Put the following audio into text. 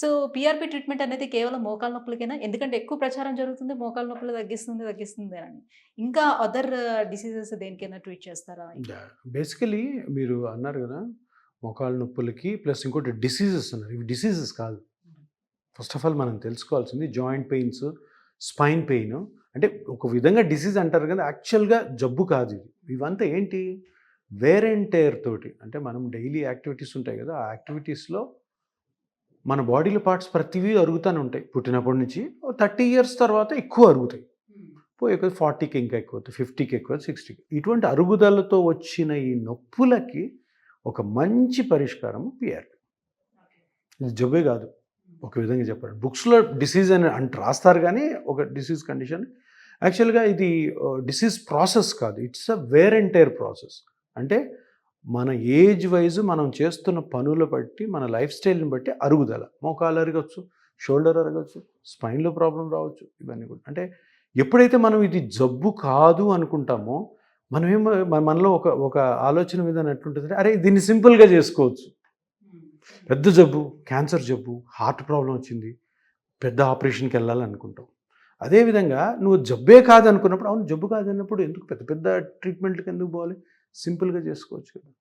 So PRP treatment అనేది కేవలం మోకాల నొప్పులకేనా? ఎందుకంటే ఎక్కువ ప్రచారం జరుగుతుంది మోకాల నొప్పులు తగ్గిస్తుంది తగ్గిస్తుంది అని. ఇంకా అదర్ డిసీజెస్ దేనికైనా ట్రీట్ చేస్తారా? బేసికలీ మీరు అన్నారు కదా మోకాళ్ళ నొప్పులకి ప్లస్ ఇంకోటి డిసీజెస్ అన్నారు. ఇవి డిసీజెస్ కాదు. ఫస్ట్ ఆఫ్ ఆల్ మనం తెలుసుకోవాల్సింది జాయింట్ పెయిన్స్ స్పైన్ పెయిన్ అంటే ఒక విధంగా డిసీజ్ అంటారు కదా యాక్చువల్గా జబ్బు కాదు ఇది. ఇవంతా ఏంటి? వేర్ అండ్ టేర్ తోటి. అంటే మనం డైలీ యాక్టివిటీస్ ఉంటాయి కదా ఆ యాక్టివిటీస్లో మన బాడీలో పార్ట్స్ ప్రతివి అరుగుతూనే ఉంటాయి. పుట్టినప్పటి నుంచి థర్టీ ఇయర్స్ తర్వాత ఎక్కువ అరుగుతాయి. పోయి ఫార్టీకి ఇంకా ఎక్కువ అవుతుంది ఫిఫ్టీకి ఎక్కువ సిక్స్టీకి. ఇటువంటి అరుగుదలతో వచ్చిన ఈ నొప్పులకి ఒక మంచి పరిష్కారం పిఆర్పి ఇది జబ్బే కాదు. ఒక విధంగా చెప్పండి బుక్స్లో డిసీజ్ అని అంటే రాస్తారు కానీ ఒక డిసీజ్ కండిషన్. యాక్చువల్గా ఇది డిసీజ్ ప్రాసెస్ కాదు. It's a wear and tear process. అంటే మన ఏజ్ వైజ్ మనం చేస్తున్న పనుల బట్టి మన లైఫ్ స్టైల్ని బట్టి అరుగుదల. మోకాలు అరగచ్చు షోల్డర్ అరగచ్చు స్పైన్లో ప్రాబ్లం రావచ్చు ఇవన్నీ కూడా. అంటే ఎప్పుడైతే మనం ఇది జబ్బు కాదు అనుకుంటామో మనమేమో మన- మనలో ఒక ఒక ఆలోచన విధానం ఎట్లుంటుంది అరే దీన్ని సింపుల్గా చేసుకోవచ్చు. పెద్ద జబ్బు క్యాన్సర్ జబ్బు హార్ట్ ప్రాబ్లం వచ్చింది పెద్ద ఆపరేషన్కి వెళ్ళాలనుకుంటాం. అదేవిధంగా నువ్వు జబ్బే కాదు అనుకున్నప్పుడు అవును జబ్బు కాదు అన్నప్పుడు ఎందుకు పెద్ద పెద్ద ట్రీట్మెంట్కి ఎందుకు పోవాలి? సింపుల్గా చేసుకోవచ్చు కదా.